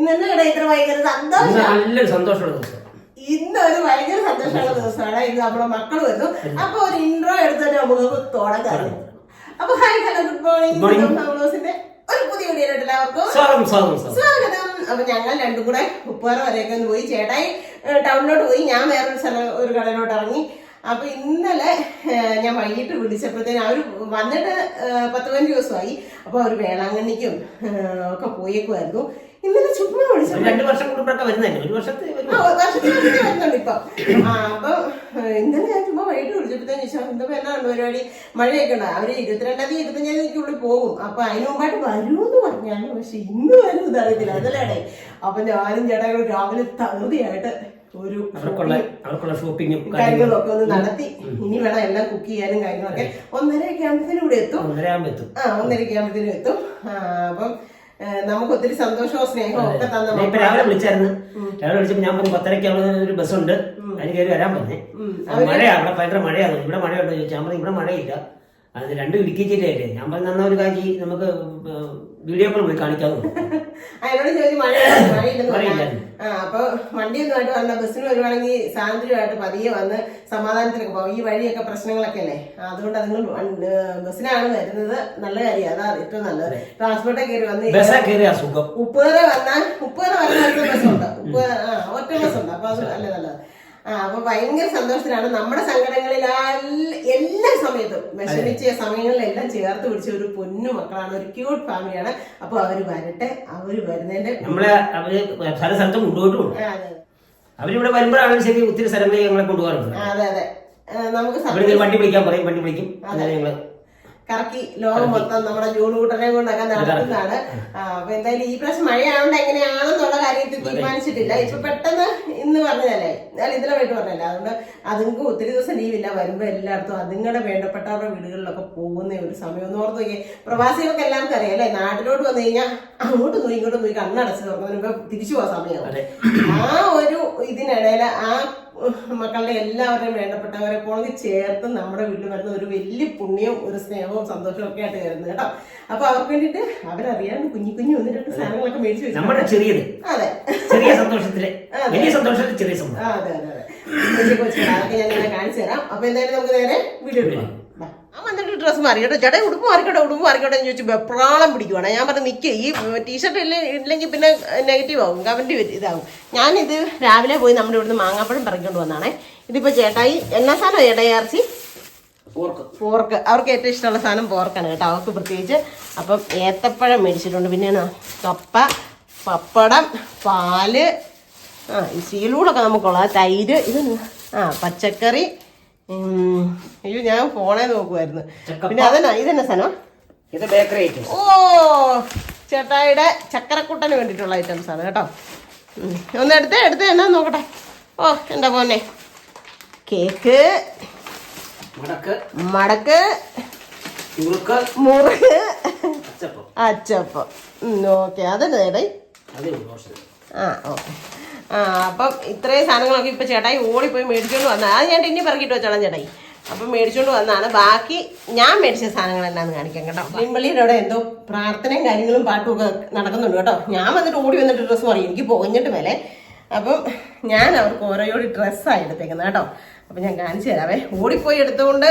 ഇന്ന് എന്നാ ഇത്ര ഭയങ്കര സന്തോഷം. നല്ലൊരു സന്തോഷമുള്ള ദിവസം. ഇന്നൊരു ഭയങ്കര സന്തോഷമുള്ള ദിവസമാണ്. ഇന്ന് നമ്മുടെ മക്കൾ വരുന്നു. അപ്പൊ ഒരു ഇൻട്രോ എടുത്തിട്ട് നമുക്ക് തുടങ്ങാം. അപ്പൊ ഹായ് ഹലോ ഗുഡ്. മോർണിംഗ് ഹൗസിന്റെ ഒരു പുതിയ വീഡിയോ എല്ലാവർക്കും സ്വാഗതം അപ്പൊ ഞങ്ങൾ രണ്ടും കൂടെ ഉപ്പുകാർ വരെയൊക്കെ ഒന്ന് പോയി. ചേട്ടായി ടൗണിലോട്ട് പോയി. ഞാൻ വേറൊരു സ്ഥലം ഒരു കടയിലോട്ട് ഇറങ്ങി. അപ്പൊ ഇന്നലെ ഞാൻ വൈകിട്ട് വിളിച്ചപ്പോഴത്തേന് അവർ വന്നിട്ട് പത്ത് പതിനഞ്ച് ദിവസമായി. അപ്പൊ അവർ വേളാങ്കണ്ണിക്കും ഒക്കെ പോയേക്കുമായിരുന്നു ഇന്നലെ ചുമ്മാ വിളിച്ചു ഒരു രണ്ട് വർഷം കൂടുമ്പോഴൊക്കെ വരുന്നതല്ലേ? ഒരു വർഷത്തെ വരും. ആ, വർഷത്തിൽ ഒരിക്കൽ വരുന്നുണ്ട് ഇപ്പൊ. ആ അപ്പൊ ഏഹ്, ഇന്നലെ ഞാൻ ചുമ്മാ വൈകിട്ട് വിളിച്ചപ്പോഴത്തേന് ചോദിച്ചാൽ എന്താ എന്നാ ഉണ്ട് പരിപാടി? മഴയൊക്കെ ഉണ്ട്? അവർ ഇരുപത്തിരണ്ടാം തീയതി ഇരുപത്തഞ്ചാം തീയതിക്കുള്ളിൽ പോകും. അപ്പൊ അതിന് മുമ്പായിട്ട് വരുമെന്ന് പറഞ്ഞാണ് പക്ഷെ ഇന്ന് വരും ഇതറിയത്തില്ല അതല്ലേ അപ്പൊ ഞാനും ചേട്ടാ രാവിലെ തകൃതിയായിട്ട് ഒരു അവർക്കുള്ള അവർക്കുള്ള ഷോപ്പിങ്ങും കാര്യങ്ങളൊക്കെ ഒന്ന് നടത്തി. ഇനി വേണം എല്ലാം കുക്ക് ചെയ്യാനും കാര്യങ്ങളൊക്കെ. ഒന്നരയൊക്കെ ആകുമ്പത്തേനും ഇവിടെ എത്തും. ഒന്നരയാകുമ്പോ എത്തും. ആ ഒന്നരയ്ക്ക് ആകുമ്പത്തേനും എത്തും. ആ, അപ്പം നമുക്ക് ഒത്തിരി സന്തോഷവും സ്നേഹവും ഒക്കെ തന്നെ ഇപ്പൊ രാവിലെ വിളിച്ചായിരുന്നു. രാവിലെ വിളിച്ചപ്പോ ഞാൻ പറഞ്ഞു പത്തരയ്ക്ക് ഒരു ഒരു ബസ്സുണ്ട് അതിന് കയറി വരാൻ പറഞ്ഞേ. ഉം. മഴയാ അവിടെ ഭയങ്കര മഴയാണ് ഇവിടെ മഴയുണ്ടോ ചോദിച്ചു. ഞാൻ പറഞ്ഞു ഇവിടെ മഴയില്ല. അത് രണ്ട് ഇടുക്കി ജില്ലയല്ലേ. ഞാൻ പറഞ്ഞു എന്നാ ഒരു കാര്യം നമുക്ക് വീഡിയോ കോൾ പോയി കാണിക്കാതെ അതിനോട് ചോദിച്ചു മഴ ആ വണ്ടിയൊന്നുമായിട്ട് വന്ന ബസ്സിന് വരുവാണെങ്കിൽ സാന്ദ്രമായിട്ട് പതിയെ വന്ന് സമാധാനത്തിലൊക്കെ പോകും. ഈ വഴിയൊക്കെ പ്രശ്നങ്ങളൊക്കെ അല്ലേ? അതുകൊണ്ട് അതുങ്ങൾ ബസ്സിനാണ് വരുന്നത്. നല്ല കാര്യമാണ് അതാ ഏറ്റവും നല്ലത്. ട്രാൻസ്പോർട്ടേ കയറി വന്ന് ബസ്സാ വന്നാൽ സുഖം. വന്നാൽ ഉപ്പേറ വരുന്ന ഒറ്റ ബസ്സുണ്ട്. ഉപ്പേറ ആ ഒറ്റ ബസ്സുണ്ട്. അപ്പൊ അത് നല്ല നല്ലത്? അപ്പൊ ഭയങ്കര സന്തോഷത്തിലാണ്. നമ്മുടെ സങ്കടങ്ങളിൽ എല്ലാ സമയത്തും വിഷമിച്ച സമയങ്ങളിലെല്ലാം ചേർത്ത് പിടിച്ച ഒരു പൊന്നു മക്കളാണ്. ഒരു ക്യൂട്ട് ഫാമിലിയാണ് അപ്പൊ അവർ വരട്ടെ. അവർ വരുന്നതിന്റെ നമ്മളെ അവർ പല സ്ഥലത്തും കൊണ്ടുപോയിട്ടും അതെ. അവരിവിടെ വരുമ്പോഴാണെങ്കിലും ശരി ഒത്തിരി സ്ഥലങ്ങളിൽ ഞങ്ങളെ കൊണ്ടുപോകാറുണ്ട് അതെ അതെ. നമുക്ക് വണ്ടി വിളിക്കാൻ പറയും. വണ്ടി വിളിക്കും. അങ്ങനെ ഞങ്ങൾ കറക്കി ലോകം മൊത്തം നമ്മുടെ ജൂൺ കൂട്ടനെ കൊണ്ടൊക്കെ നടത്തുന്നതാണ് അപ്പൊ എന്തായാലും ഈ പ്രാവശ്യം മഴയായോണ്ട് എങ്ങനെയാണെന്നുള്ള കാര്യത്തിൽ തീരുമാനിച്ചിട്ടില്ല. ഇപ്പൊ പെട്ടെന്ന് ഇന്ന് പറഞ്ഞതല്ലേ? ഞാൻ ഇതിലെ പോയിട്ട് പറഞ്ഞല്ലേ അതുകൊണ്ട് അതുങ്ങൾക്ക് ഒത്തിരി ദിവസം ലീവില്ല വരുമ്പോ എല്ലായിടത്തും അതുങ്ങളുടെ വേണ്ടപ്പെട്ടവരുടെ വീടുകളിലൊക്കെ പോകുന്ന ഒരു സമയം. ഒന്ന് ഓർത്ത് നോക്കിയേ. പ്രവാസികൾക്ക് എല്ലാവർക്കും അറിയാം അല്ലേ? നാട്ടിലോട്ട് വന്നു കഴിഞ്ഞാൽ അങ്ങോട്ട് നോയി ഇങ്ങോട്ട് നോയി കണ്ണടച്ച് തുറന്നു മുമ്പ് തിരിച്ചു പോകാൻ സമയമാണ് ആ ഒരു ഇതിനിടയിൽ ആ മക്കളുടെ എല്ലാവരുടെയും വേണ്ടപ്പെട്ടവരെ പോണെങ്കിൽ ചേർത്ത് നമ്മുടെ വീട്ടിൽ വരുന്ന ഒരു വലിയ പുണ്യവും ഒരു സ്നേഹവും സന്തോഷവും ഒക്കെ ആയിട്ട് വരുന്നത് കേട്ടോ. അപ്പൊ അവർക്ക് വേണ്ടിയിട്ട് അവരറിയാണ്ട് കുഞ്ഞു കുഞ്ഞു ഒന്ന് രണ്ട് സാധനങ്ങളൊക്കെ മേടിച്ചു വെച്ചു നമ്മുടെ ചെറിയത്. അതെ. ചെറിയ സന്തോഷത്തിലെ. വലിയ സന്തോഷത്തിൽ ചെറിയ സന്തോഷം അതെ അതെ അതെ. കൊച്ചു ഞാൻ കാണിച്ചു തരാം. അപ്പൊ എന്തായാലും നമുക്ക് നേരെ വീഡിയോ. എടുക്കാം വന്നിട്ട് ഡ്രസ്സ് മാറി കേട്ടോ ചേട്ടാ ഉടുപ്പ് മാറിക്കോട്ടെ ഉടുപ്പ് മാറിക്കോട്ടെ എന്ന് ചോദിച്ചു വെപ്രാളം പിടിക്കുവാണ്. ഞാൻ പറഞ്ഞു നിൽക്കുക ഈ ടീഷർട്ട് ഇല്ല ഇല്ലെങ്കിൽ പിന്നെ നെഗറ്റീവ് ആവും കമന്റ് ഇതാവും. ഞാനിത് രാവിലെ പോയി നമ്മുടെ ഇവിടുന്ന് മാങ്ങാപ്പഴം പറിക്കൊണ്ട് വന്നാണേ. ഇതിപ്പോൾ ചേട്ടായി എന്നാ സാധനം ചേട്ടായി ഇറച്ചി ഓർക്ക് പോർക്ക്. അവർക്ക് ഏറ്റവും ഇഷ്ടമുള്ള സാധനം പോർക്കാണ് കേട്ടോ. അവർക്ക് പ്രത്യേകിച്ച് അപ്പം ഏത്തപ്പഴം മേടിച്ചിട്ടുണ്ട്. പിന്നെ കപ്പ പപ്പടം പാൽ. ആ ഈ സീലൂടൊക്കെ നമുക്കുള്ള തൈര്. ഇത് ആ പച്ചക്കറി. അയ്യോ ഞാൻ ഫോണേ നോക്കുമായിരുന്നു പിന്നെ അതന്നെ ഇതന്നെ സാധനം? ഇത് ബേക്കറി ഐറ്റംസ് ഓ ചേട്ടായിയുടെ ചക്കരക്കുട്ടന് വേണ്ടിയിട്ടുള്ള ഐറ്റംസ് ആണ് കേട്ടോ. ഒന്ന് എടുത്ത് എടുത്ത് എന്നാ നോക്കട്ടെ. ഓ എന്റെ മോനെ? കേക്ക് മടക്ക്. മടക്ക് മുറുക്ക്. അച്ചപ്പം. ഓക്കെ അതന്നെ ചേട്ടായി ആ ഓക്കെ. അപ്പം ഇത്രയും സാധനങ്ങളൊക്കെ ഇപ്പം ചേട്ടായി ഓടിപ്പോയി മേടിച്ചുകൊണ്ട് വന്നത് അത് ഞാൻ ഇനി പറക്കിട്ട് വെച്ചോളാം ചേട്ടായി. അപ്പം മേടിച്ചുകൊണ്ട് വന്നതാണ് ബാക്കി ഞാൻ മേടിച്ച സാധനങ്ങൾ എന്നാന്ന് കാണിക്കാം കേട്ടോ. ലിംബളിയുടെ അവിടെ എന്തോ പ്രാർത്ഥനയും കാര്യങ്ങളും പാട്ടും ഒക്കെ നടക്കുന്നുണ്ട് കേട്ടോ. ഞാൻ വന്നിട്ട് ഓടി വന്നിട്ട് ഡ്രസ്സ് പറയും എനിക്ക് പോകഞ്ഞിട്ട് മേലെ. അപ്പം ഞാൻ അവർക്ക് ഓരോയോട് ഡ്രസ്സാണ് എടുത്തേക്കുന്നത് കേട്ടോ. അപ്പം ഞാൻ കാണിച്ചു തരാവേ ഓടിപ്പോയി എടുത്തുകൊണ്ട്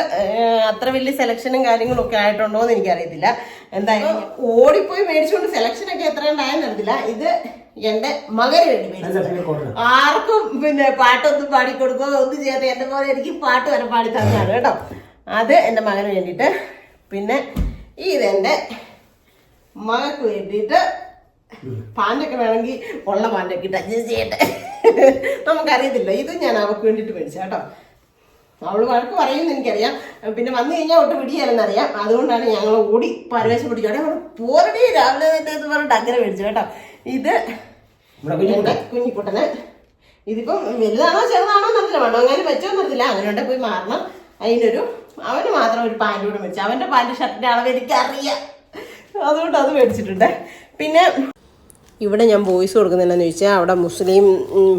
അത്ര വലിയ സെലക്ഷനും കാര്യങ്ങളും ഒക്കെ ആയിട്ടുണ്ടോ എന്ന് എനിക്കറിയത്തില്ല. എന്തായാലും ഓടിപ്പോയി മേടിച്ചുകൊണ്ട് സെലക്ഷനൊക്കെ എത്ര ഉണ്ടായെന്നറിയത്തില്ല ഇത് എന്റെ മകന് വേണ്ടി ആർക്കും പിന്നെ പാട്ടൊന്നും പാടിക്കൊടുക്കുക. ഒന്നും ചെയ്യാതെ എന്റെ പോലെ എനിക്ക് പാട്ട് വരെ പാടി തന്നാണ് കേട്ടോ. അത് എന്റെ മകന് വേണ്ടിയിട്ട്. പിന്നെ ഇതെന്റെ മകക്ക് വേണ്ടിയിട്ട് പാന്റൊക്കെ വേണമെങ്കിൽ ഉള്ള പാന്റൊക്കെ ഇട്ട് അഡ്ജസ്റ്റ് ചെയ്യട്ടെ. നമുക്കറിയത്തില്ല. ഇത് ഞാൻ അവൾക്ക് വേണ്ടിയിട്ട് മേടിച്ച കേട്ടോ. അവൾ വഴക്ക് പറയുമെന്ന് എനിക്കറിയാം. പിന്നെ വന്നു കഴിഞ്ഞാൽ ഒട്ട് പിടിയാലെന്നറിയാം അതുകൊണ്ടാണ് ഞങ്ങൾ ഓടി പരവേശം പിടിച്ചു അവിടെ പോരടി രാവിലെ തന്നെ എന്ന് പറഞ്ഞിട്ട് അങ്ങനെ മേടിച്ചു കേട്ടോ. ഇത് ഇവിടെ കുഞ്ഞു എന്റെ കുഞ്ഞിക്കുട്ടന് ഇതിപ്പം വലുതാണോ ചെറുതാണോ എന്നറിയില്ല. വണ്ണങ്ങാനും അങ്ങനെ എന്നറിയില്ല. അങ്ങനെ പോയി മാറണം. അതിനൊരു അവന് മാത്രം ഒരു പാന്റ് കൂടെ മേടിച്ചു. അവന്റെ പാന്റ് ഷർട്ടിന്റെ അളവ് എനിക്കറിയാം. അതുകൊണ്ട് അത് മേടിച്ചിട്ടുണ്ട്. പിന്നെ ഇവിടെ ഞാൻ വോയിസ് കൊടുക്കുന്നതെന്നു ചോദിച്ചാൽ അവിടെ മുസ്ലിം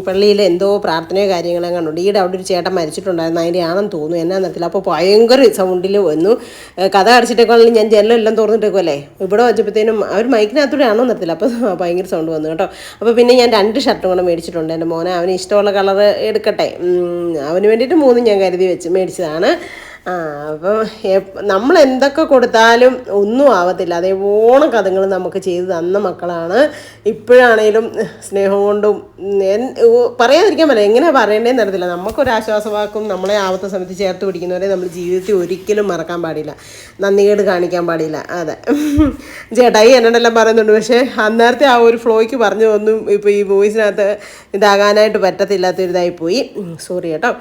പള്ളിയിൽ എന്തോ പ്രാർത്ഥനയോ കാര്യങ്ങളോ കണ്ടുണ്ട് ഈടെ അവിടെ ഒരു ചേട്ടൻ മരിച്ചിട്ടുണ്ടായിരുന്നു. അതിന്റെ ആണെന്ന് തോന്നുന്നു. എന്നാ നിർത്തില്ല അപ്പോൾ ഭയങ്കര സൗണ്ടിൽ വന്നു. കഥ അടിച്ചിട്ടേക്കാളും ഞാൻ ജനലെല്ലാം തുറന്നിട്ടേക്കുമല്ലേ ഇവിടെ വെച്ചപ്പോഴത്തേനും അവർ മൈക്കിനകത്തൂടെ ആണോ നിർത്തില്ല അപ്പോൾ ഭയങ്കര സൗണ്ട് വന്നു കേട്ടോ. അപ്പോൾ പിന്നെ ഞാൻ രണ്ട് ഷർട്ടും കൂടെ മേടിച്ചിട്ടുണ്ട്. എന്റെ മോനെ അവന് ഇഷ്ടമുള്ള കളർ എടുക്കട്ടെ. അവന് വേണ്ടിയിട്ട് മൂന്നും ഞാൻ കരുതി വെച്ച് മേടിച്ചതാണ്. ആ അപ്പം നമ്മൾ എന്തൊക്കെ കൊടുത്താലും ഒന്നും ആവത്തില്ല. അതേപോണം കഥകൾ നമുക്ക് ചെയ്തു തന്ന മക്കളാണ്. ഇപ്പോഴാണേലും സ്നേഹം കൊണ്ടും പറയാതിരിക്കാൻ പറ്റില്ല. എങ്ങനെ പറയേണ്ടതെന്ന് അറിയത്തില്ല. നമുക്കൊരാശ്വാസവാക്കും നമ്മളെ ആവത്ത സമയത്ത് ചേർത്ത് പിടിക്കുന്നവരെ നമ്മൾ ജീവിതത്തിൽ ഒരിക്കലും മറക്കാൻ പാടില്ല. നന്ദികേട് കാണിക്കാൻ പാടില്ല. അതെ. ചേട്ടായി എന്നോടെല്ലാം പറയുന്നുണ്ട്. പക്ഷേ അന്നേരത്തെ ആ ഒരു ഫ്ലോയ്ക്ക് പറഞ്ഞു ഒന്നും ഇപ്പോൾ ഈ വോയിസിനകത്ത് ഇതാകാനായിട്ട് പറ്റത്തില്ലാത്തൊരിതായി പോയി. സോറി കേട്ടോ.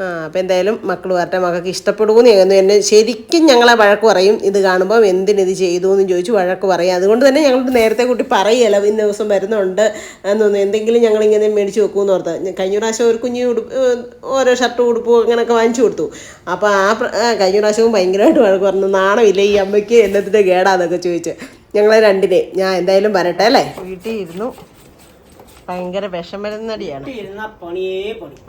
അപ്പോൾ എന്തായാലും മക്കൾ വരട്ടെ മക്കൾക്ക് ഇഷ്ടപ്പെടുമെന്ന് എന്ന് എന്നെ ശരിക്കും ഞങ്ങളെ വഴക്ക് പറയും ഇത് കാണുമ്പോൾ എന്തിനിത് ചെയ്തു എന്ന് ചോദിച്ചു വഴക്ക് പറയും. അതുകൊണ്ട് തന്നെ ഞങ്ങൾ നേരത്തെ കൂട്ടി പറയല ഇന്ന ദിവസം വരുന്നുണ്ട് എന്നൊന്ന് എന്തെങ്കിലും ഞങ്ങൾ ഇങ്ങനെ മേടിച്ച് വെക്കുമെന്ന് ഓർത്ത്. കഴിഞ്ഞ പ്രാവശ്യം ഒരു കുഞ്ഞു ഉടുപ്പ് ഓരോ ഷർട്ട് ഉടുപ്പ് അങ്ങനെയൊക്കെ വാങ്ങിച്ചു കൊടുത്തു. അപ്പോൾ ആ, കഴിഞ്ഞ പ്രാവശ്യവും ഭയങ്കരമായിട്ട് വഴക്ക് പറഞ്ഞു. നാണമില്ല ഈ അമ്മയ്ക്ക് എന്നത്തിന്റെ കേടാന്നൊക്കെ ചോദിച്ച്. ഞങ്ങളെ രണ്ടിനെ. ഞാൻ എന്തായാലും വരട്ടെ അല്ലേ? വീട്ടിൽ ഇരുന്നു. ഭയങ്കര വിഷമരുന്നടിയാണ്.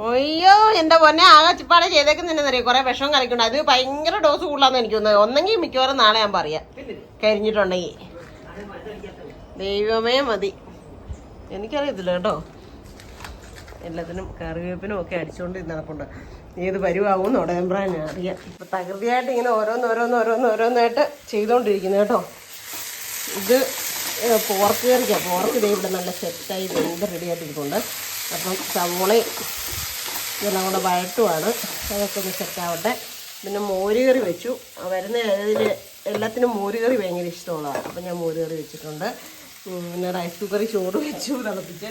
അയ്യോ എന്റെ പൊന്നെ ആകെ ചിപ്പാടെ ചെയ്തേക്കുന്നറിയാം കുറെ വിഷം കലക്കുണ്ട് അത് ഭയങ്കര ഡോസ് കൂടുതലാന്ന് എനിക്ക് തോന്നുന്നത് ഒന്നെങ്കിൽ മിക്കവാറും നാളെ ഞാൻ പറയാം. കരിഞ്ഞിട്ടുണ്ടെങ്കിൽ. ദൈവമേ മതി. എനിക്കറിയത്തില്ല കേട്ടോ. എല്ലാത്തിനും കറിവേപ്പിനും ഒക്കെ അടിച്ചുകൊണ്ട് നടപ്പുണ്ട്. ഏത് പരുവാകും നോടേമ്പ്രാൻ അറിയാം. ഇപ്പൊ തകൃതിയായിട്ട് ഇങ്ങനെ ഓരോന്ന് ഓരോന്ന് ഓരോന്ന് ഓരോന്നായിട്ട് ചെയ്തുകൊണ്ടിരിക്കുന്നു കേട്ടോ. ഇത് പോർക്ക് കറിക്കാണ് പോർക്ക് ഇതേ ഇവിടെ നല്ല സെറ്റായി വെന്ത് റെഡി ആയിട്ടിരിക്കുന്നുണ്ട് അപ്പം സവോളയും ഇതെല്ലാം കൂടെ വഴട്ടുമാണ് അതൊക്കെ ഒന്ന് സെറ്റാവട്ടെ പിന്നെ മോരുകറി വെച്ചു. വരുന്ന അതിൽ എല്ലാത്തിനും മോരുകറി ഭയങ്കര ഇഷ്ടമുള്ളതാണ്. അപ്പം ഞാൻ മോരുകറി വെച്ചിട്ടുണ്ട്. പിന്നെ റൈസ് കുക്കറി ചോറ് വെച്ചു തിളപ്പിച്ച്.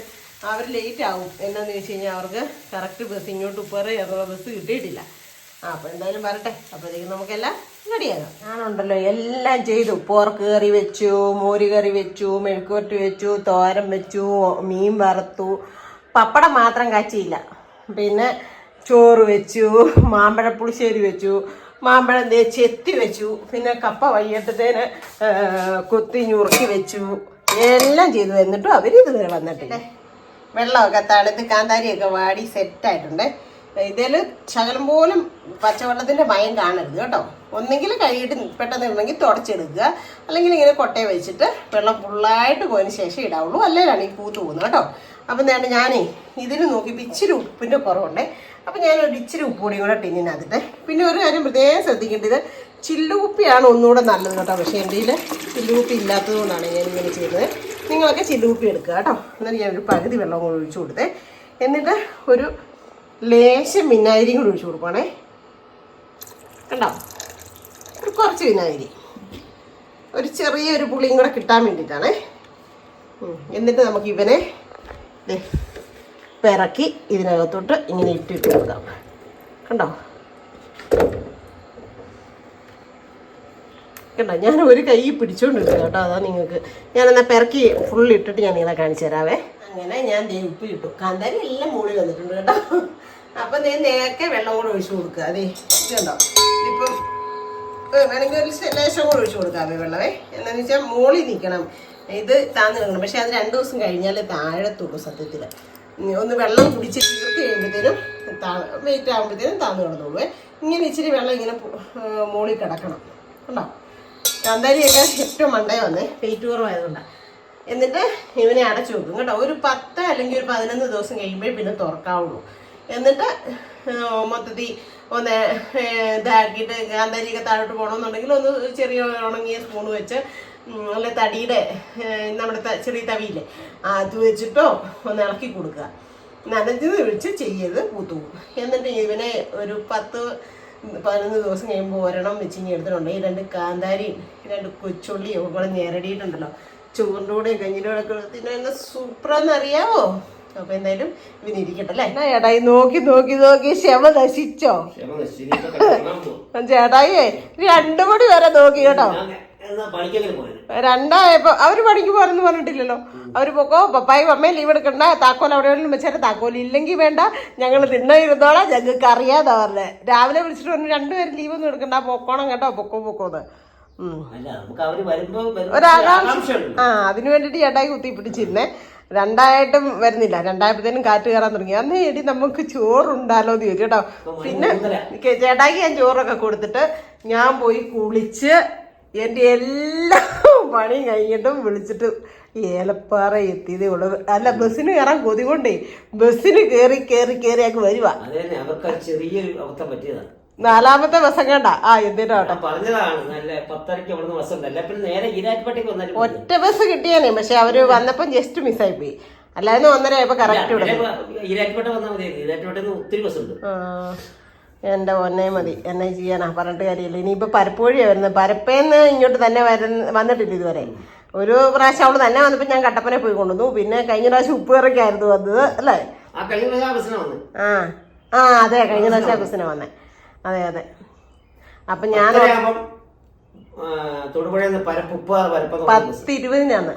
അവർ ലേറ്റ് ആവും. എന്നാന്ന് വെച്ച് കഴിഞ്ഞാൽ അവർക്ക് കറക്റ്റ് ബസ് ഇങ്ങോട്ട് ഉപ്പേറെ എന്നുള്ള ബസ് കിട്ടിയിട്ടില്ല. ആ അപ്പോൾ എന്തായാലും വരട്ടെ. അപ്പോഴത്തേക്കും നമുക്കെല്ലാം ഞാനുണ്ടല്ലോ എല്ലാം ചെയ്തു. പോർക്ക് കറി വെച്ചു മോര് കറി വെച്ചു മെഴുക്കുവരട്ടി വെച്ചു തോരൻ വെച്ചു മീൻ വറുത്തു. പപ്പടം മാത്രം കാച്ചിയില്ല. പിന്നെ ചോറ് വെച്ചു മാമ്പഴ പുളിശ്ശേരി വെച്ചു മാമ്പഴം ദേ എത്തി വെച്ചു പിന്നെ കപ്പ വയ്യട്ടത്തേന് കൊത്തി ഞുറുക്കി വെച്ചു. എല്ലാം ചെയ്തു. എന്നിട്ടും അവർ ഇതുവരെ വന്നിട്ടില്ലേ വെള്ളമൊക്കെ തണുത്ത് കാന്താരിയൊക്കെ വാടി സെറ്റായിട്ടുണ്ട് ഇതിൽ ശകലം പോലും പച്ചവെള്ളത്തിന്റെ ഭയം കാണരുത് കേട്ടോ. ഒന്നെങ്കിൽ കൈയിട്ട് പെട്ടെന്ന് ഇടണമെങ്കിൽ തുടച്ചെടുക്കുക. അല്ലെങ്കിൽ ഇങ്ങനെ കൊട്ടയെ വെച്ചിട്ട് വെള്ളം ഫുള്ളായിട്ട് പോയതിന് ശേഷം ഇടാവുള്ളൂ. അല്ലേലാണ് ഈ പൂത്ത് പോകുന്നത് കേട്ടോ. അപ്പം നേട്ട ഞാനേ ഇതിന് നോക്കിയപ്പോൾ ഇച്ചിരി ഉപ്പിന്റെ കുറവുണ്ട്. അപ്പം ഞാനൊരു ഇച്ചിരി ഉപ്പ് കൂടി കൂടെ ടിന്നിനകത്തിട്ട് പിന്നെ ഒരു കാര്യം പ്രത്യേകം ശ്രദ്ധിക്കേണ്ടത് ചില്ലുകുപ്പിയാണ് ഒന്നുകൂടെ നല്ലത് കേട്ടോ. പക്ഷേ എന്റെ കയ്യിൽ ചില്ലുകുപ്പി ഇല്ലാത്തത് കൊണ്ടാണ് ഞാൻ ഇങ്ങനെ ചെയ്യുന്നത് നിങ്ങളൊക്കെ ചില്ലുകുപ്പി എടുക്കുക കേട്ടോ. എന്നിട്ട് ഞാനൊരു പകുതി വെള്ളം കൂടെ ഒഴിച്ചു കൊടുത്തേ. എന്നിട്ട് ഒരു ലേശം വിനാഗിരി കൂടി ഒഴിച്ചു കൊടുക്കണേ കണ്ടോ? കുറച്ച് വിനാഗിരി. ഒരു ചെറിയൊരു പുളിയും കൂടെ കിട്ടാൻ വേണ്ടിയിട്ടാണേ. എന്നിട്ട് നമുക്ക് ഇവനെ പിറക്കി ഇതിനകത്തോട്ട് ഇങ്ങനെ ഇട്ടിട്ട് കൊടുക്കാം. കണ്ടോ? കണ്ടോ? ഞാൻ ഒരു കൈ പിടിച്ചോണ്ടിരുന്നു കേട്ടോ. അതാ നിങ്ങൾക്ക് ഞാനെന്നാ പിറക്കി ഫുൾ ഇട്ടിട്ട് ഞാൻ നിങ്ങളെ കാണിച്ചു തരാവേ. അങ്ങനെ ഞാൻ ഉപ്പ് ഇട്ടു കാന്താരി എല്ലാം മുകളിൽ വന്നിട്ടുണ്ട് കേട്ടോ. അപ്പം നീ നേരത്തെ വെള്ളം കൂടെ ഒഴിച്ചു കൊടുക്കുക അതെ. ഇതുണ്ടോ ഇപ്പം വേണമെങ്കിൽ ഒരു ലേശം കൂടെ ഒഴിച്ചു കൊടുക്കാം വെള്ളമേ എന്താണെന്ന് വെച്ചാൽ മോളിൽ നിൽക്കണം ഇത് താന്ന് നിൽക്കണം പക്ഷെ അത് രണ്ട് ദിവസം കഴിഞ്ഞാൽ താഴത്തുള്ളൂ സത്യത്തിൽ ഒന്ന് വെള്ളം കുടിച്ച് തീർത്ത് കഴിയുമ്പോഴത്തേനും താ വെയിറ്റ് ആകുമ്പോഴത്തേനും താന്ന് കിടന്നുള്ളൂ ഇങ്ങനെ ഇച്ചിരി വെള്ളം ഇങ്ങനെ മോളി മോളിൽ കിടക്കണം. കണ്ടോ? കാന്താരിയൊക്കെ ഏറ്റവും മണ്ടേ വന്നേ. വെയിറ്റ് കുറവായതുകൊണ്ടാണ് എന്നിട്ട് ഇവനെ അടച്ചു വെക്കും. കേട്ടോ ഒരു പത്ത് അല്ലെങ്കിൽ ഒരു പതിനൊന്ന് ദിവസം കഴിയുമ്പോഴേ പിന്നെ തുറക്കാവുള്ളൂ. എന്നിട്ട് മൊത്തത്തിൽ ഒന്ന് ഇതാക്കിയിട്ട് കാന്താരിയൊക്കെ താഴോട്ട് പോകണമെന്നുണ്ടെങ്കിൽ ഒന്ന് ചെറിയ ഉണങ്ങിയ സ്പൂൺ വെച്ച് അല്ലെ തടിയുടെ നമ്മുടെ ചെറിയ തവിയില്ലേ അത് വെച്ചിട്ടോ ഒന്ന് ഇളക്കി കൊടുക്കുക. നനഞ്ഞത് ഒഴിച്ച് ചെയ്യരുത് പൂത്തുപോകും എന്നിട്ട് ഇവനെ ഒരു പത്ത് പതിനൊന്ന് ദിവസം കഴിയുമ്പോൾ ഒരെണ്ണം വെച്ച് വെച്ചിങ്ങി എടുത്തിട്ടുണ്ടെങ്കിൽ രണ്ട് കാന്താരിയും രണ്ട് കൊച്ചുള്ളിയും ഒക്കെ കൂടെ ചോറിന്റെ കൂടെ കഞ്ഞിന്റെ കൂടെ തിന്നെ സൂപ്പറാന്ന് അറിയാവോ? അപ്പൊ എന്തായാലും ഇവന് ഇരിക്കട്ടെ അല്ലേ? എന്നാ ചേട്ടായി നോക്കി നോക്കി നോക്കി ക്ഷമ നശിച്ചോ? ചേട്ടായിയേ രണ്ടു മണി വരെ നോക്കി കേട്ടോ. രണ്ടായപ്പോ അവർ പണിക്ക് പോരെന്ന് പറഞ്ഞിട്ടില്ലല്ലോ. അവർ പോക്കോ പപ്പായി അമ്മയും ലീവ് എടുക്കണ്ട താക്കോൽ അവിടെ എവിടെയെങ്കിലും വെച്ചാൽ താക്കോൽ ഇല്ലെങ്കിൽ വേണ്ട ഞങ്ങൾ തിണ്ണ ഇരുന്നോളാം ഞങ്ങൾക്ക് അറിയാതാ പറഞ്ഞത് രാവിലെ വിളിച്ചിട്ട് പറഞ്ഞു രണ്ടുപേരും ലീവ് ഒന്നും എടുക്കണ്ട പൊക്കോണം കേട്ടോ പൊക്കോ പൊക്കോന്ന്. ഉം. അല്ല നമുക്ക് അവർ വരുമ്പോ വരുമ്പോ ഒരാകാംക്ഷ ആ അതിനു വേണ്ടിട്ട് ചേട്ടായി കുത്തി പിടിച്ചിരുന്നേ. രണ്ടായിട്ടും വരുന്നില്ല. രണ്ടായപ്പോഴത്തേനും കാറ്റ് കയറാൻ തുടങ്ങി. അന്ന് എടി നമുക്ക് ചോറുണ്ടാലോ എന്ന് ചോദിച്ചു കേട്ടോ. പിന്നെ ചേട്ടാക്കി ചേട്ടായിക്ക് ഞാൻ ചോറൊക്കെ കൊടുത്തിട്ട് ഞാൻ പോയി കുളിച്ച് എന്റെ എല്ലാ പണിയും കഴിഞ്ഞിട്ടും വിളിച്ചിട്ട് ഏലപ്പാറ എത്തിയതേ ഉള്ളൂ. അല്ല ബസ്സിന് കയറാൻ കൊതി കൊണ്ടേ ബസ്സിന് കയറി കയറി കയറി അങ്ങ് വരുവാ. ചെറിയൊരു അബദ്ധം പറ്റിയതാണ്. നാലാമത്തെ ബസ് കണ്ട. ആ എന്തിനാട്ടെ പറഞ്ഞതാണ് നല്ല പത്തരയ്ക്ക് അവിടുന്ന് ബസ് ഉണ്ട്. അല്ല പിന്നെ നേരെ ഈരാറ്റുപേട്ടയ്ക്ക് വന്നാലും. ഒറ്റ ബസ് കിട്ടിയാനേ പക്ഷെ അവർ വന്നപ്പം ജസ്റ്റ് ആയി പോയി. അല്ലാതെ ഒന്നര ആയപ്പോ കറക്റ്റ് ഇവിടെ. ഈരാറ്റുപേട്ട വന്നാൽ മതി ഈരാറ്റുപേട്ടയിൽ ഒത്തിരി ബസ് ഉണ്ട്. എന്റെ ഒന്നേ മതി. എന്നെ ചെയ്യാനാ പറഞ്ഞിട്ട് കാര്യമില്ല. ഇനിയിപ്പോ പരപ്പോഴിയാ വരുന്നത്. പരപ്പേന്ന് ഇങ്ങോട്ട് തന്നെ വരുന്ന വന്നിട്ടില്ല ഇതുവരെ. ഒരു പ്രാവശ്യം അവൾ തന്നെ വന്നപ്പോ ഞാൻ കട്ടപ്പനെ പോയി കൊണ്ടുവന്നു. പിന്നെ കഴിഞ്ഞ പ്രാവശ്യം ഉപ്പുകറക്കായിരുന്നു വന്നത് അല്ലേ? ആ ആ അതെ കഴിഞ്ഞ പ്രാവശ്യം ആ ബസ്സിനെ വന്നേ. അതെ അതെ. അപ്പൊ ഞാൻ പത്തിരുപതിനാണ്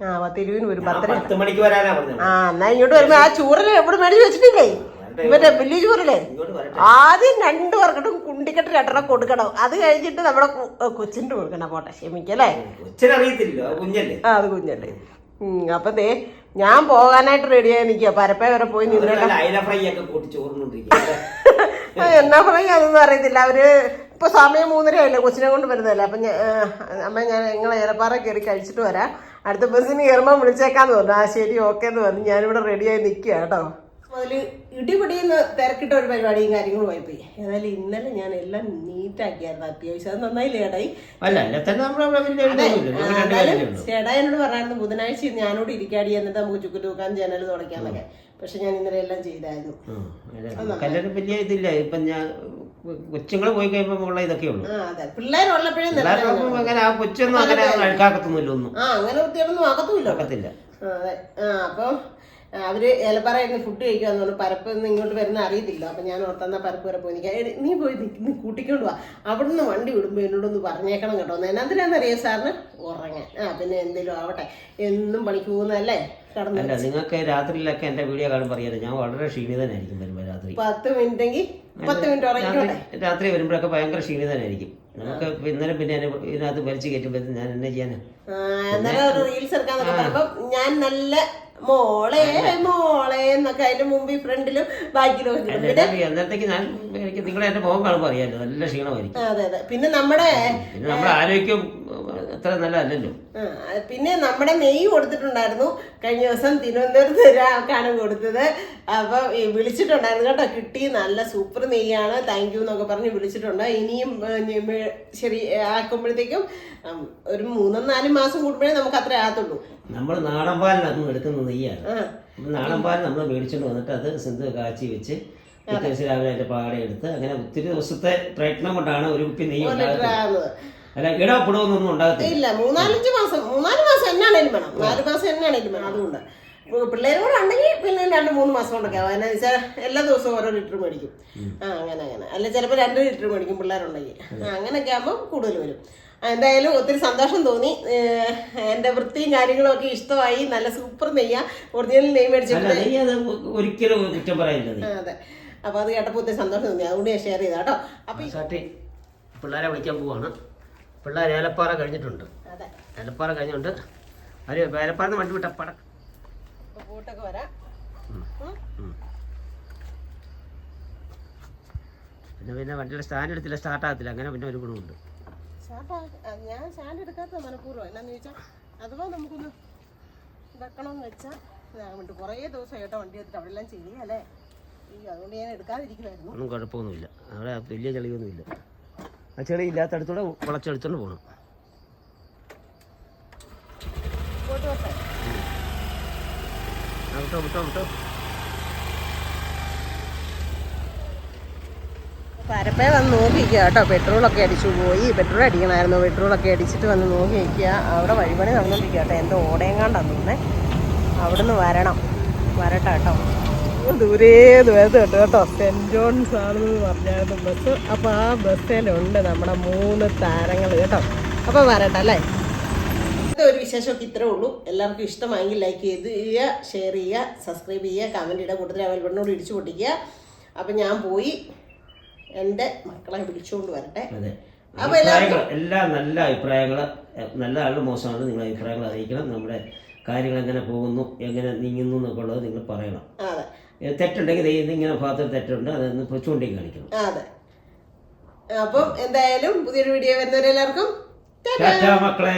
ആ. പത്തിരുപതിന് ഒരു വരും പത്തര. മണിക്ക് വരാനാ ആ എന്നാ ഇങ്ങോട്ട് വരുമ്പോ ആ ചൂറൽ എവിടെ മേടിച്ച് വെച്ചിട്ടില്ലേ? ഇവന്റെ വലിയ ചൂറല്ലേ ആദ്യം രണ്ടു പേർക്കിട്ടും കുണ്ടിക്കെട്ട് രണ്ടെണ്ണം കൊടുക്കണം. അത് കഴിഞ്ഞിട്ട് നമ്മുടെ കൊച്ചിന്റെ കൊടുക്കണം. പോട്ടെ. ക്ഷമിക്കല്ലേ? കുഞ്ഞല്ലേ? ആ അത് കുഞ്ഞല്ലേ. ഉം അപ്പൊ ദേ ഞാൻ പോകാനായിട്ട് റെഡിയായി നിൽക്കുക പരപ്പേ വരെ പോയി നിന്നിട്ട് എന്നാ പറയാ അതൊന്നും അറിയത്തില്ല. അവർ ഇപ്പൊ സമയം മൂന്നരയല്ലേ കൊച്ചിനെ കൊണ്ട് വരുന്നതല്ലേ? അപ്പൊ ഞാൻ അമ്മ ഞാൻ നിങ്ങൾ ഏറെപ്പാറ കയറി കഴിച്ചിട്ട് വരാം. അടുത്ത ബസ്സിന് കയറുമ്പോൾ വിളിച്ചേക്കാന്ന് പറഞ്ഞു. ആ ശരി ഓക്കെ എന്ന് പറഞ്ഞു. ഞാനിവിടെ റെഡിയായി നിൽക്കുക കേട്ടോ. അതിൽ ഇടിപിടിന്ന് തിരക്കിട്ട ഒരു പരിപാടിയും കാര്യങ്ങളും ആയിപ്പോയി ഏതായാലും ഇന്നലെ ഞാൻ എല്ലാം നീറ്റാക്കിയായിരുന്നു. അത്യാവശ്യം അത് നന്നായില്ലേ ചേട്ടായി ചേട്ടാ എന്നോട് പറയായിരുന്നു ബുധനാഴ്ച ഞാനോട് ഇരിക്കാടി എന്നിട്ട് നമുക്ക് ചുക്കു തൂക്കാൻ ജനൽ തുടയ്ക്കാന്നൊക്കെ. പക്ഷെ ഞാൻ ഇന്നലെ എല്ലാം ചെയ്തായിരുന്നു. കല്യാണം വലിയ ഇതില്ല. ഇപ്പൊ ഞാൻ കൊച്ചുങ്ങൾ പോയി കഴിയുമ്പോൾ ഉള്ള ഇതൊക്കെ ഉള്ളൂ. പിള്ളേരുള്ളപ്പോഴേ അങ്ങനെ ആ കൊച്ചൊന്നും അങ്ങനെ അഴുക്കാക്കത്തൊന്നുമില്ല ഒന്നും. അങ്ങനെ ആകത്തുമില്ല ഒക്കത്തില്ല ആ, അതെ. ആ അപ്പം ആ, അവർ ഏലപ്പാറയിൽ ഫുഡ് കഴിക്കാന്ന് പറഞ്ഞു. പരപ്പ് ഒന്നും ഇങ്ങോട്ട് വരുന്ന അറിയത്തില്ല. അപ്പൊ ഞാൻ ഓർത്തന്ന പരപ്പ് വരെ പോയി നിൽക്കാം നീ പോയി നീ കൂട്ടിക്കൊണ്ട് വാ. അവിടുന്ന് വണ്ടി വിടുമ്പോ എന്നോടൊന്ന് പറഞ്ഞേക്കണം കേട്ടോ. എന്നാന്തിനാന്നറിയാം സാറിന്? ഉറങ്ങാൻ. ആ പിന്നെ എന്തേലും ആവട്ടെ. എന്നും പണിക്ക് പോകുന്നതല്ലേ? കടന്നു അല്ല നിങ്ങൾക്ക് രാത്രിയിലൊക്കെ എന്റെ വീഡിയോ കാണുമ്പോൾ പറയാതെ ഞാൻ വളരെ ക്ഷീണിതനായിരിക്കും വരുമ്പോൾ രാത്രി. പത്ത് മിനിറ്റെങ്കിൽ പത്ത് മിനിറ്റ് ഉറങ്ങിക്കോട്ടെ. രാത്രി വരുമ്പോഴൊക്കെ ഭയങ്കര ക്ഷീണിതനായിരിക്കും. നമുക്ക് ഇന്നലെ പിന്നെ ഇതിനകത്ത് വലിച്ചു കയറ്റുമ്പോൾ ഞാൻ എന്നെ ചെയ്യാനാ? റീൽസ് ഞാൻ നല്ല മോളെ മോളെ എന്നൊക്കെ അതിന്റെ മുമ്പിൽ ഫ്രണ്ടിലും ബാക്കിലും അന്നേരത്തേക്ക് ഞാൻ നിങ്ങളെ എന്റെ മുഖം കാണുമ്പോൾ അറിയാലോ നല്ല ക്ഷീണമായിരിക്കും. അതെ അതെ. പിന്നെ നമ്മുടെ പിന്നെ നമ്മുടെ ആരോഗ്യം അത്ര നല്ലതല്ലല്ലോ. പിന്നെ നമ്മുടെ നെയ്യ് കൊടുത്തിട്ടുണ്ടായിരുന്നു. കഴിഞ്ഞ ദിവസം തിരുവനന്തപുരത്ത് ഒരാൾക്കാണ് കൊടുത്തത്. അപ്പൊ വിളിച്ചിട്ടുണ്ടായിരുന്നു കേട്ടോ കിട്ടി നല്ല സൂപ്പർ നെയ്യാണ് താങ്ക് യു എന്നൊക്കെ പറഞ്ഞ് വിളിച്ചിട്ടുണ്ട്. ഇനിയും ശരി ആക്കുമ്പോഴത്തേക്കും ഒരു മൂന്നും നാലും മാസം കൂടുമ്പോഴേ നമുക്ക് അത്ര ആകത്തുള്ളൂ. നമ്മൾ നാടൻ പാലിനകത്ത് എടുക്കുന്ന നെയ്യാണ്. നാടൻ പാൽ നമ്മൾ മേടിച്ചുകൊണ്ട് വന്നിട്ട് അത് സിന്ധു കാച്ചി വെച്ച് രാവിലെ അതിന്റെ പാട എടുത്ത് അങ്ങനെ ഒത്തിരി ദിവസത്തെ പ്രയത്നം കൊണ്ടാണ് ഒരു കുപ്പി നെയ്യ് ഉണ്ടാകുന്നത് അല്ല ഇടപെടുവൊന്നും ഉണ്ടാകത്തില്ല. ഇല്ല മൂന്നാലഞ്ച് മാസം മൂന്നാൽ മാസം എന്നാണേലും വേണം. നാല് മാസം എന്നാണേലും വേണം അതുകൊണ്ട്. പിള്ളേരും കൂടെ ഉണ്ടെങ്കിൽ പിന്നെ രണ്ട് മൂന്ന് മാസം കൊണ്ടൊക്കെ ആവും. എന്നാ വെച്ചാൽ എല്ലാ ദിവസവും ഓരോ ലിറ്റർ മേടിക്കും. ആ അങ്ങനെ അങ്ങനെ. അല്ല ചിലപ്പോൾ രണ്ട് ലിറ്റർ മേടിക്കും പിള്ളേരുണ്ടെങ്കിൽ. ആ അങ്ങനെയൊക്കെ ആകുമ്പോൾ കൂടുതൽ വരും. എന്തായാലും ഒത്തിരി സന്തോഷം തോന്നി. എന്റെ എന്റെ വൃത്തിയും കാര്യങ്ങളും ഒക്കെ ഇഷ്ടമായി. നല്ല സൂപ്പർ നെയ്യ. ഒറിജിനൽ നെയ്യ് മേടിച്ചിട്ടുണ്ട്. ഒരിക്കലും കുറ്റം പറയുന്നത് അതെ. അപ്പോൾ അത് കേട്ടപ്പോൾ ഒത്തിരി സന്തോഷം തോന്നി. അതുകൊണ്ട് ഞാൻ ഷെയർ ചെയ്താ കേട്ടോ. അപ്പോൾ സാട്ടി പിള്ളേരെ വിളിക്കാൻ പോവാണ്. പിള്ളേർ ഏലപ്പാറ കഴിഞ്ഞിട്ടുണ്ട്. അതെ. ഏലപ്പാറ കഴിഞ്ഞുണ്ട് അവർ ഏലപ്പാറ വണ്ടി വിട്ട പട. കൂട്ടൊക്കെ വരാം. പിന്നെ പിന്നെ വണ്ടിയുടെ സ്റ്റാൻഡ് എടുത്തില്ല സ്റ്റാർട്ട് ആകത്തില്ല. അങ്ങനെ പിന്നെ ഒരു ഗുണമുണ്ട്. ഞാൻ സ്റ്റാൻഡ് എടുക്കാത്ത മനഃപൂർവം. എന്നാന്ന് ചോദിച്ചാൽ അഥവാ നമുക്കൊന്ന് വെക്കണമെന്ന് വെച്ചാൽ കുറേ ദിവസം കേട്ടോ വണ്ടി എടുത്തിട്ട് അവിടെ എല്ലാം ചെയ്യല്ലേ ഈ അതുകൊണ്ട് ഞാൻ എടുക്കാതിരിക്കുമായിരുന്നു ഒന്നും കുഴപ്പമൊന്നുമില്ല. അവിടെ വലിയ ചെളിയൊന്നുമില്ല. ആ ചെളി ഇല്ലാത്തടത്തൂടെ വളച്ചെടുത്തോണ്ട് പോകണം വട്ടെ വിട്ടോ വിട്ടോ. പരപ്പേ വന്ന് നോക്കിയിരിക്കുക കേട്ടോ. പെട്രോളൊക്കെ അടിച്ചു പോയി. പെട്രോൾ അടിക്കണമായിരുന്നു. പെട്രോളൊക്കെ അടിച്ചിട്ട് വന്ന് നോക്കി നിൽക്കുക അവിടെ വഴിപണി നടന്നുകൊണ്ടിരിക്കുക കേട്ടോ. എന്തോ ഓടയങ്ങാണ്ടാന്ന് തോന്നുന്നത് അവിടുന്ന് വരണം. വരട്ടെ കേട്ടോ. ദൂരേ ദൂരത്ത് കേട്ടോ. സെന്റ് ജോൺസ് ആണെന്ന് പറഞ്ഞായിരുന്നു ബസ്. അപ്പോൾ ആ ബസ്സിലുണ്ട് നമ്മുടെ മൂന്ന് താരങ്ങൾ കേട്ടോ. അപ്പോൾ വരട്ടെ അല്ലേ? ഒരു വിശേഷമൊക്കെ ഇത്രേ ഉള്ളൂ. എല്ലാവർക്കും ഇഷ്ടമായെങ്കിൽ ലൈക്ക് ചെയ്ത് ചെയ്യുക ഷെയർ ചെയ്യുക സബ്സ്ക്രൈബ് ചെയ്യുക കമന്റ് ഇടുക കൂടുതൽ അവൽ പെണ്ണോട് ഇടിച്ചു പൊട്ടിക്കുക. അപ്പം ഞാൻ പോയി എന്റെ മക്കളെ വിളിച്ചുകൊണ്ട് വരട്ടെ. അതെ. എല്ലാ എല്ലാവർക്കും അഭിപ്രായങ്ങൾ നല്ല അഭിപ്രായങ്ങൾ നല്ലതാണ് മോശമാണ് നിങ്ങൾ അഭിപ്രായങ്ങൾ അറിയിക്കണം. നമ്മുടെ കാര്യങ്ങൾ എങ്ങനെ പോകുന്നു എങ്ങനെ നീങ്ങുന്നു എന്നൊക്കെ ഉള്ളത് നിങ്ങൾ പറയണം. അതെ. തെറ്റുണ്ടെങ്കിൽ ദൈവം ഇങ്ങനെ ഭാഗത്ത് തെറ്റുണ്ട് അതൊന്ന് ചൂണ്ടി കാണിക്കണം അതെ. അപ്പം എന്തായാലും പുതിയൊരു വീഡിയോ വരുന്നവരെല്ലാവർക്കും ടാറ്റാ മക്കളെ.